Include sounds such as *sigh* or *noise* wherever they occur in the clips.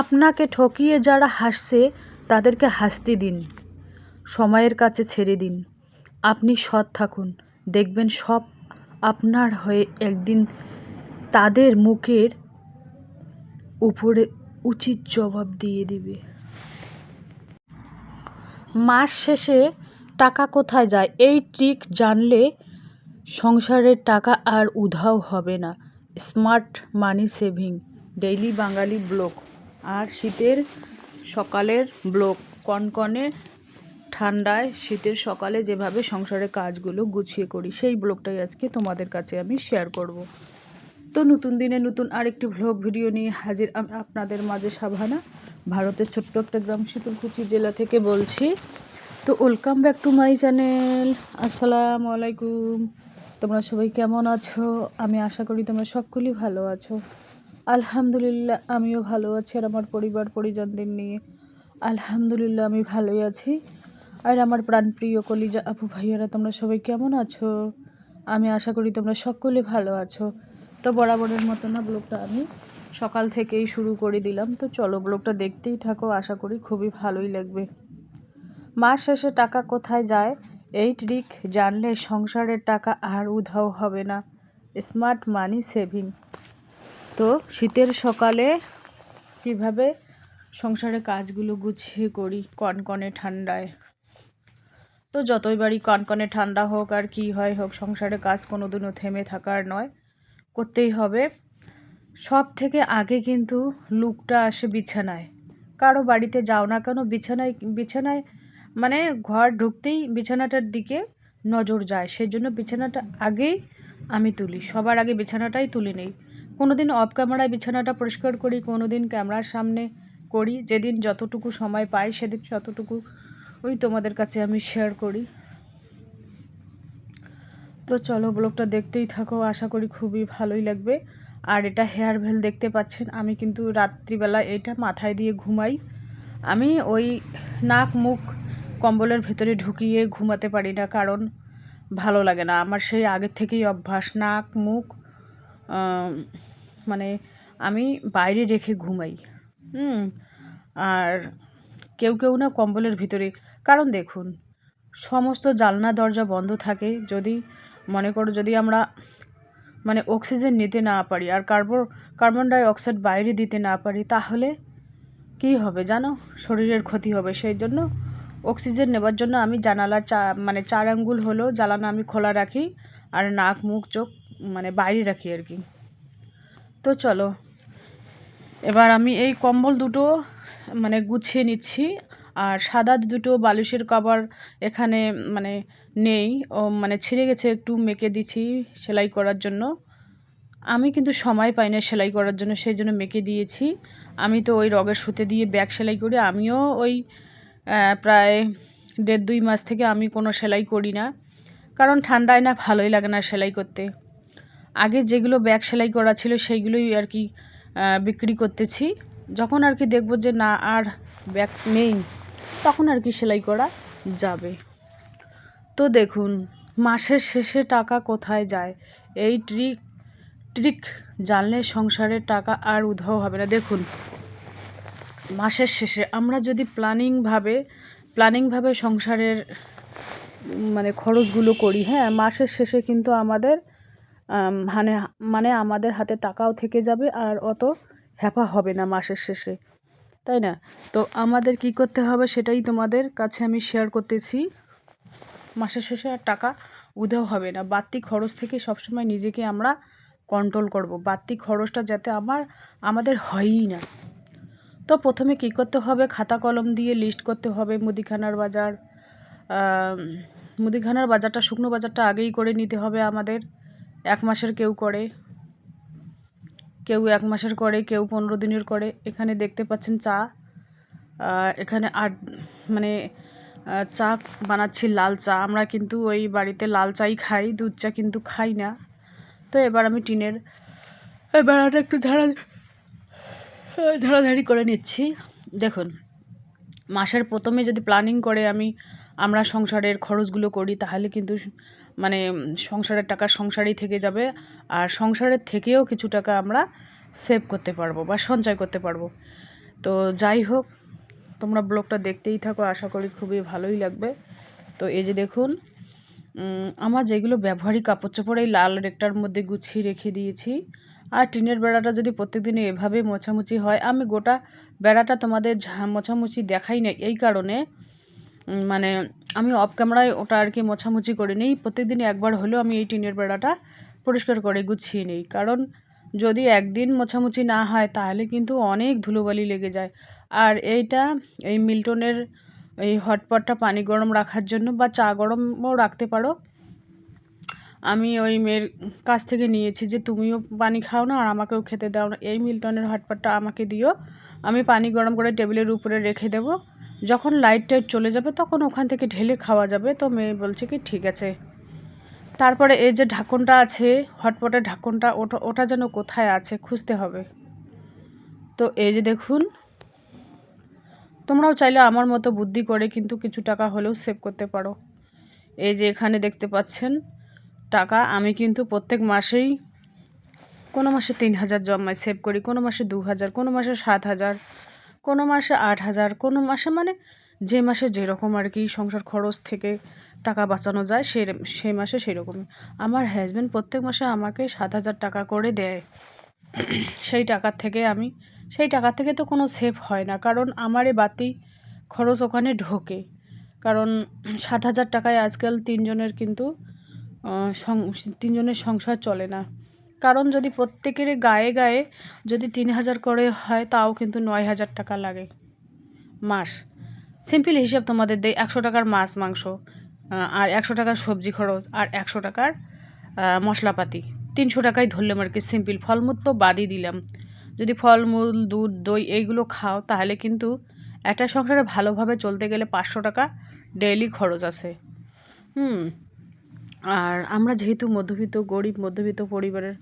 আপনাকে ঠকিয়ে যারা হাসছে, তাদেরকে হাসতে দিন। সময়ের কাছে ছেড়ে দিন। আপনি সৎ থাকুন। দেখবেন সব আপনার হয়ে একদিন তাদের মুখের উপরে উচিত জবাব দিয়ে দিবে। মাস শেষে টাকা কোথায় যায়? এই ট্রিক জানলে সংসারের টাকা আর উধাও হবে না। Smart money saving, daily Bangali blog আর শীতের সকালের ব্লগ কনকনে ঠান্ডায় শীতের সকালে যেভাবে সংসারের কাজগুলো গুছিয়ে করি, সেই ব্লগটাই আজকে তোমাদের কাছে আমি শেয়ার করব। তো নতুন দিনে নতুন আরেকটি ভ্লগ ভিডিও নিয়ে হাজির আপনাদের মাঝে সাভানা, ভারতের ছোট্ট একটা গ্রাম শীতলকুচি জেলা থেকে বলছি। তো welcome back to my channel আসসালামু আলাইকুম। তোমরা সবাই কেমন আছো? আমি আশা করি তোমরা সকলেই ভালো আছো। আলহামদুলিল্লাহ, আমিও ভালো আছি আর আমার পরিবার, পরিজনদের নিয়ে। আলহামদুলিল্লাহ, আমি ভালোই আছি। আর আমার প্রাণপ্রিয় কলিজা আপু ভাইয়ারা, তোমরা সবাই কেমন আছো? আমি আশা করি তোমরা সকলে ভালো আছো। তো বরাবরের মতো না, ব্লগটা আমি সকাল থেকেই শুরু করে দিলাম। তো চলো ব্লগটা দেখতেই থাকো, আশা করি খুবই ভালোই লাগবে। মাস শেষে টাকা কোথায় যায়? এই ট্রিক জানলে সংসারের টাকা আর উধাও হবে না। Smart money saving. তো শীতের সকালে কীভাবে সংসারে কাজগুলো গুছিয়ে করি কনকনে ঠান্ডায়? তো যতই বাড়ি কনকনে ঠান্ডা হোক আর কি হয় হোক সংসারে কাজ কোনো দিনও থেমে থাকার নয়, করতেই হবে। সব থেকে আগে কিন্তু লুকটা আসে বিছানায়। কারও বাড়িতে যাও না কেন, বিছানায় বিছানায় মানে ঘর ঢুকতেই বিছানাটার দিকে নজর যায়। সেই জন্য বিছানাটা আগেই আমি তুলি। সবার আগে বিছানাটাই তুলে নেই। কোনো দিন অফ ক্যামেরায় বিছানাটা পরিষ্কার করি কোনো দিন ক্যামেরার সামনে করি। যেদিন যতটুকু সময় পাই, সেদিন যতটুকু ওই তোমাদের কাছে আমি শেয়ার করি। তো চলো ব্লগটা দেখতেই থাকো, আশা করি খুবই ভালোই লাগবে। আর এটা হেয়ার ভেল দেখতে পাচ্ছেন, আমি কিন্তু রাত্রিবেলা এটা মাথায় দিয়ে ঘুমাই। আমি ওই নাক মুখ কম্বলের ভেতরে ঢুকিয়ে ঘুমাতে পারি না, কারণ ভালো লাগে না। আমার সেই আগের থেকেই অভ্যাস, নাক মুখ মানে আমি বাইরে রেখে ঘুমাই। হুম, আর কেউ কেউ না কম্বলের ভিতরে। কারণ দেখুন, সমস্ত জানলা, দরজা বন্ধ থাকে। যদি মনে করো, যদি আমরা মানে অক্সিজেন নিতে না পারি আর কার্বন কার্বন ডাই অক্সাইড বাইরে দিতে না পারি, তাহলে কি হবে জানো? শরীরের ক্ষতি হবে। সেই জন্য অক্সিজেন নেবার জন্য আমি জানালা চা মানে চার আঙ্গুল হলো, জ্বালানা আমি খোলা রাখি। আর নাক, মুখ, চোখ মানে বাইরে রাখি আর কি। তো চলো, এবার আমি এই কম্বল দুটো মানে গুছিয়ে নিচ্ছি, আর সাদা দুটো বালিশের কভার এখানে মানে নেই, ও মানে ছিঁড়ে গেছে একটু মেকে দিচ্ছি সেলাই করার জন্য। আমি কিন্তু সময় পাই না সেলাই করার জন্য, সেই জন্য মেকে দিয়েছি। আমি তো ওই রগের সুতে দিয়ে ব্যাগ সেলাই করি, আমিও ওই প্রায় দেড় দুই মাস থেকে আমি কোনো সেলাই করি না। কারণ ঠান্ডায় না ভালোই লাগে না সেলাই করতে। আগে যেগুলো ব্যাগ সেলাই করা ছিল সেইগুলোই আর কি বিক্রি করতেছি। যখন আর কি দেখব যে না, আর ব্যাগ নেই, তখন আর কি সেলাই করা যাবে। তো দেখুন, মাসের শেষে টাকা কোথায় যায়? এই ট্রিক ট্রিক জানলে সংসারের টাকা আর উধাও হবে না। দেখুন, মাসের শেষে আমরা যদি প্ল্যানিংভাবে প্ল্যানিংভাবে সংসারের মানে খরচগুলো করি হ্যাঁ মাসের শেষে কিন্তু আমাদের মানে মানে আমাদের হাতে টাকাও থেকে যাবে আর অত হ্যাপা হবে না মাসের শেষে। তাই না? তো আমাদের কি করতে হবে সেটাই তোমাদের কাছে আমি শেয়ার করতেছি। মাসের শেষে আর টাকা উধাও হবে না। বাড়তি খরচ থেকে সবসময় নিজেকে আমরা কন্ট্রোল করব। বাড়তি খরচটা যাতে আমার, আমাদের হয়ই না। তো প্রথমে কি করতে হবে? খাতা কলম দিয়ে লিস্ট করতে হবে মুদিখানার বাজার। মুদিখানার বাজারটা, শুকনো বাজারটা আগেই করে নিতে হবে আমাদের। এক মাসের কেউ করে, কেউ এক মাসের করে, কেউ পনেরো দিনের করে। এখানে দেখতে পাচ্ছেন চা। এখানে আট মানে চা বানাচ্ছি, লাল চা। আমরা কিন্তু ওই বাড়িতে লাল চাই খাই, দুধ চা কিন্তু খাই না। তো এবার আমি টিনের, এবার আর একটু ঝাড়া, ঝাড়াঝাড়ি করে নিচ্ছি। দেখুন, মাসের প্রথমে যদি প্ল্যানিং করে আমি আমরা সংসারের খরচগুলো করি, তাহলে কিন্তু মানে সংসারের টাকা সংসারেই থেকে যাবে আর সংসারের থেকেও কিছু টাকা আমরা সেভ করতে পারব বা সঞ্চয় করতে পারব। তো যাই হোক, তোমরা ব্লগটা দেখতেই থাকো, আশা করি খুবই ভালোই লাগবে। তো এই যে দেখুন আমার যেগুলো ব্যবহারিক কাপড় চোপড় এই লাল রেকটার মধ্যে গুছিয়ে রেখে দিয়েছি। আর টিনের বেড়াটা যদি প্রত্যেকদিন এভাবে মোছামুছি হয়, আমি গোটা বেড়াটা তোমাদের মোছামুছি দেখাই না এই কারণে মানে আমি অফ ক্যামেরায় ওটা আর কি মোছামুছি করে নিই। প্রত্যেকদিন একবার হলেও আমি এই টিনের বেড়াটা পরিষ্কার করে গুছিয়ে নিই। কারণ যদি একদিন মোছামুছি না হয়, তাহলে কিন্তু অনেক ধুলোবালি লেগে যায়। আর এইটা, এই মিল্টনের এই হটপটটা পানি গরম রাখার জন্য বা চা গরমও রাখতে পারো। আমি ওই মেয়ের কাছ থেকে নিয়েছি যে, তুমিও পানি খাও না আর আমাকেও খেতে দাও না। এই মিল্টনের হটপটটা আমাকে দিও। আমি পানি গরম করে টেবিলের উপরে রেখে দেবো। যখন লাইট টাইট চলে যাবে তখন ওখান থেকে ঢেলে খাওয়া যাবে। তো মেয়ে বলছে কি, ঠিক আছে। তারপরে এই যে ঢাকনটা আছে হটপটের ঢাকনটা, ওটা ওটা যেন কোথায় আছে খুঁজতে হবে। তো এই যে দেখুন, তোমরাও চাইলে আমার মতো বুদ্ধি করে কিন্তু কিছু টাকা হলেও সেভ করতে পারো। এই যে এখানে দেখতে পাচ্ছেন, টাকা আমি কিন্তু প্রত্যেক মাসেই, কোনো মাসে তিন হাজার জমায় সেভ করি, কোনো মাসে দু হাজার, কোনো মাসে সাত হাজার। কোনো মাসে আট হাজার, কোনো মাসে মানে যে মাসে যেরকম আর কি সংসার খরচ থেকে টাকা বাঁচানো যায়, সে সেই মাসে সেরকমই। আমার হাজব্যান্ড প্রত্যেক মাসে আমাকে সাত হাজার টাকা করে দেয়। সেই টাকার থেকে আমি, সেই টাকা থেকে তো কোনো সেভ হয় না, কারণ আমারে বাতি খরচ ওখানে ঢোকে। কারণ সাত হাজার টাকায় আজকাল তিনজনের কিন্তু তিনজনের সংসার চলে না। কারণ যদি প্রত্যেকের গায়ে গায়ে যদি তিন হাজার করে হয়, তাও কিন্তু নয় হাজার টাকা লাগে মাস। সিম্পল হিসাব তোমাদের দেয় একশো টাকার মাছ, মাংস আর একশো টাকার সবজি খরচ, আর একশো টাকার মশলাপাতি। তিনশো টাকায় ধরলাম আর কি সিম্পল ফলমূল তো বাদই দিলাম। যদি ফলমূল, দুধ, দই এইগুলো খাও, তাহলে কিন্তু একটা সংসারে ভালোভাবে চলতে গেলে পাঁচশো টাকা ডেইলি খরচ আছে। হুম। আর আমরা যেহেতু মধ্যবিত্ত, গরিব, মধ্যবিত্ত পরিবারের,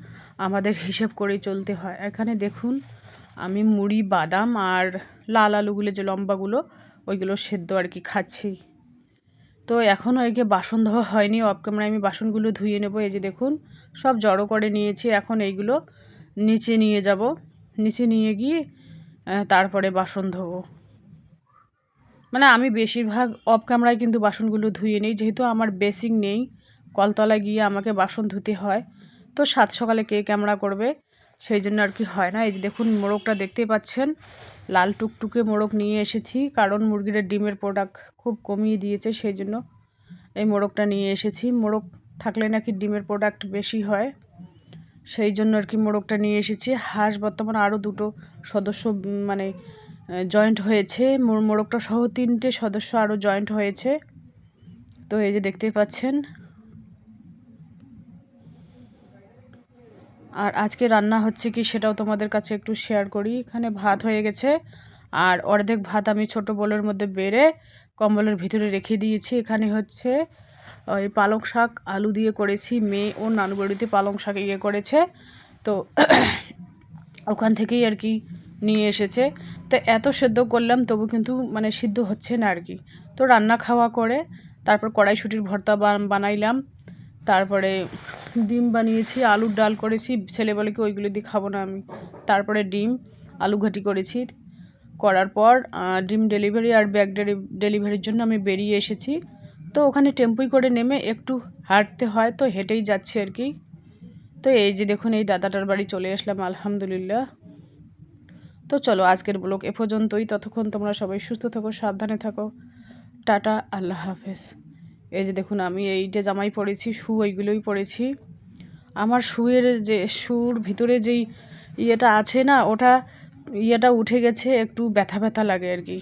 আমাদের হিসেব করেই চলতে হয়। এখানে দেখুন, আমি মুড়ি, বাদাম আর লাল আলুগুলো, যে লম্বাগুলো, ওইগুলো সেদ্ধ আর কি খাচ্ছি। তো এখনও একে বাসন ধোয়া হয়নি অফ ক্যামেরায় আমি বাসনগুলো ধুয়ে নেব। এই যে দেখুন, সব জড়ো করে নিয়েছি, এখন এইগুলো নিচে নিয়ে যাব। নিচে নিয়ে গিয়ে তারপরে বাসন ধোবো। মানে আমি বেশিরভাগ অফ ক্যামেরায় কিন্তু বাসনগুলো ধুয়ে নিই, যেহেতু আমার বেসিং নেই। কলতলায় গিয়ে আমাকে বাসন ধুতে হয়। তো সাত সকালে কে ক্যামেরা করবে? সেই জন্য আর কি হয় না। এই যে দেখুন মোরগটা দেখতেই পাচ্ছেন। লাল টুকটুকে মোরগ নিয়ে এসেছি। কারণ মুরগির ডিমের প্রোডাক্ট খুব কমিয়ে দিয়েছে, সেই জন্য এই মোরগটা নিয়ে এসেছি। মোরগ থাকলে নাকি ডিমের প্রোডাক্ট বেশি হয়। সেই জন্য আর কি মোরগটা নিয়ে এসেছি। হাঁস বর্তমানে আরও দুটো সদস্য মানে জয়েন্ট হয়েছে। মোরগটা সহ তিনটে সদস্য আরও জয়েন্ট হয়েছে। তো এই যে দেখতেই পাচ্ছেন আর আজকে রান্না হচ্ছে কি সেটাও তোমাদের কাছে একটু শেয়ার করি। এখানে ভাত হয়ে গেছে। আর অর্ধেক ভাত আমি ছোট বলের মধ্যে বেড়ে কম্বলের ভিতরে রেখে দিয়েছি। এখানে হচ্ছে ওই পালং শাক আলু দিয়ে করেছি। মেয়ে ও নানু বাড়িতে পালং শাক ইয়ে করেছে। তো *clears throat* ওখান থেকেই আর কি নিয়ে এসেছে। তো এত সেদ্ধ করলাম, তবু কিন্তু মানে সিদ্ধ হচ্ছে না আর কি। তো রান্না খাওয়া করে, তারপর কড়াইশুটির ভর্তা বানাইলাম। তারপরে ডিম বানিয়েছি, আলুর ডাল করেছি, ছেলে বলে কি ওইগুলো দিয়ে খাব না আমি। তারপরে ডিম, আলু ঘাটি করেছি। করার পর ডিম ডেলিভারি আর ব্যাগ ডেলিভারির জন্য আমি বেরিয়ে এসেছি। তো ওখানে টেম্পুই করে নেমে একটু হাঁটতে হয়, তো হেঁটেই যাচ্ছি আর কি। তো এই যে দেখুন, এই দাদাটার বাড়ি চলে আসলাম, আলহামদুলিল্লাহ। তো চলো, আজকের ব্লগ এ পর্যন্তই। ততক্ষণ তোমরা সবাই সুস্থ থাকো, সাবধানে থাকো। টাটা, আল্লাহ হাফেজ। এই যে দেখুন, আমি এইটা জামাই পরেছি, শু এইগুলোই পরেছি। আমার শুয়ের যে, শুর ভিতরে যেই ইয়েটা আছে না, ওটা, ইয়েটা উঠে গেছে, একটু ব্যথা ব্যথা লাগে আর কি।